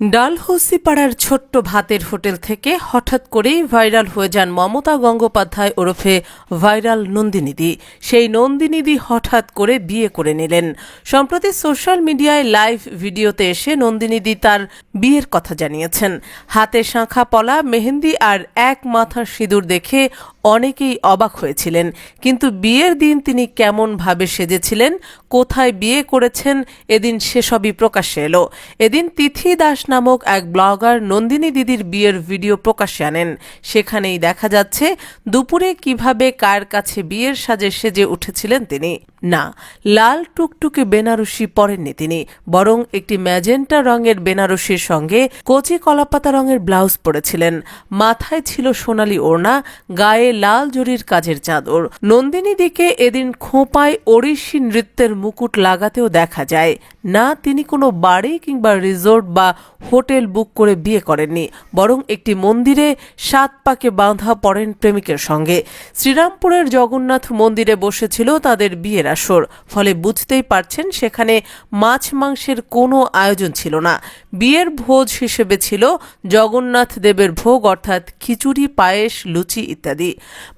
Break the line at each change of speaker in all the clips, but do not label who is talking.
ডালহৌসি পাড়ার ছোট্ট ভাতের হোটেল থেকে হঠাৎ করেই ভাইরাল হয়ে যান মমতা গঙ্গোপাধ্যায় ওরফে ভাইরাল নন্দিনীদি। সেই নন্দিনীদি হঠাৎ করে বিয়ে করে নিলেন। সম্প্রতি সোশ্যাল মিডিয়ায় লাইভ ভিডিওতে এসে নন্দিনীদি তার বিয়ের কথা জানিয়েছেন। হাতে শাঁখা পলা, মেহেন্দি আর এক মাথার সিঁদুর দেখে অনেকেই অবাক হয়েছিলেন, কিন্তু বিয়ের দিন তিনি কেমন ভাবে সেজেছিলেন, কোথায় বিয়ে করেছেন, এদিন সেসবই প্রকাশ্যে এলো। এদিন তিথি দাস নামক এক ব্লগার নন্দিনী দিদির বিয়ের ভিডিও প্রকাশ্যে আনেন। সেখানেই দেখা যাচ্ছে, দুপুরে কীভাবে কার কাছে বিয়ের সাজে সেজে উঠেছিলেন তিনি। না, লাল টুকটুকে বেনারসি পরেননি তিনি, বরং একটি ম্যাজেন্টা রঙের বেনারসির সঙ্গে কচি কলাপাতা রঙের ব্লাউজ পরেছিলেন। মাথায় ছিল সোনালি ওড়না, গায়ে লাল জরির কাজের চাদর। নন্দিনী দিকে এদিন খোঁপায় ওড়িশি নৃত্যের মুকুট লাগাতেও দেখা যায়। না তিনি কোনো বাড়ি কিংবা রিসোর্ট বা হোটেল বুক করে বিয়ে করেননি, বরং একটি মন্দিরে সাত পাকে বাঁধা পড়েন প্রেমিকের সঙ্গে। শ্রীরামপুরের জগন্নাথ মন্দিরে বসেছিল তাদের বিয়ের আসর, ফলে বুঝতেই পারছেন সেখানে মাছ মাংসের কোনো আয়োজন ছিল না। বিয়ের ভোজ হিসেবে ছিল জগন্নাথ দেবের ভোগ, অর্থাৎ খিচুড়ি, পায়েস, লুচি ইত্যাদি।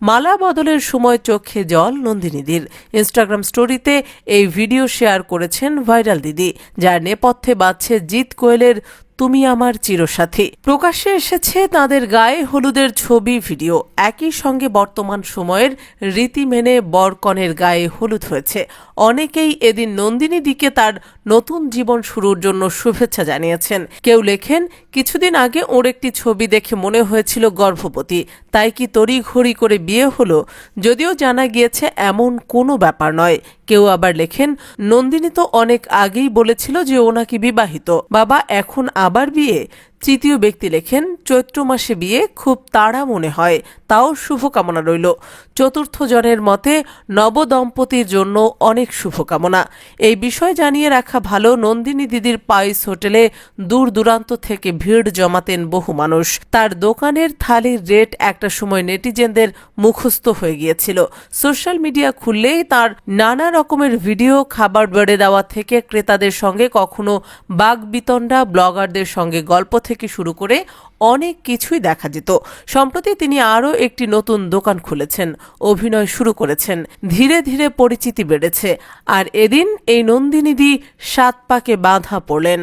মালা বদলের সময় চোখে জল নন্দিনীদির। ইনস্টাগ্রাম স্টোরিতে এই ভিডিও শেয়ার করেছেন ভাইরাল দিদি, যার নেপথ্যে বাজছে জিৎ কোয়েলের তুমি আমার চিরসাথী। প্রকাশ্যে এসেছে তাদের গায়ে হলুদের ছবি, ভিডিও। একই সঙ্গে বর্তমান সময়ের রীতি মেনে বরকনের গায়ে হলুদ হয়েছে। অনেকেই এদিন নন্দিনী দিকে তার নতুন জীবন শুরুর জন্য শুভেচ্ছা জানিয়েছেন। কেউ লেখেন, কিছুদিন আগে ওর একটি ছবি দেখে মনে হয়েছিল গর্ভবতী। তাই কি তড়িঘড়ি করে বিয়ে হলো? যদিও জানা গিয়েছে এমন কোনো ব্যাপার নয়। কেউ আবার লেখেন, নন্দিনী তো অনেক আগেই বলেছিল যে ও নাকি বিবাহিত। বাবা এখন আবার বিয়ে? তৃতীয় ব্যক্তি লেখেন, চৈত্র মাসে বিয়ে খুব তাড়া মনে হয়, তাও শুভকামনা রইল। চতুর্থ জনের মতে নবদম্পতির জন্য অনেক শুভকামনা। এই বিষয় জানিয়ে রাখা ভালো, নন্দিনী দিদির পাইস হোটেলে দূর দূরান্ত থেকে ভিড় জমাতেন বহু মানুষ। তার দোকানের থালির রেট একটা সময় নেটিজেনদের মুখস্থ হয়ে গিয়েছিল। সোশ্যাল মিডিয়া খুললেই তার নানা রকমের ভিডিও, খাবার বেড়ে দেওয়া থেকে ক্রেতাদের সঙ্গে কখনো বাঘ বিতণ্ডা ব্লগারদের সঙ্গে গল্প থেকে শুরু করে অনেক কিছুই দেখা যেত। সম্প্রতি তিনি আরও একটি নতুন দোকান খুলেছেন, অভিনয় শুরু করেছেন, ধীরে ধীরে পরিচিতি বেড়েছে, আর এদিন এই নন্দিনীদি সাত পাকে বাঁধা পড়লেন।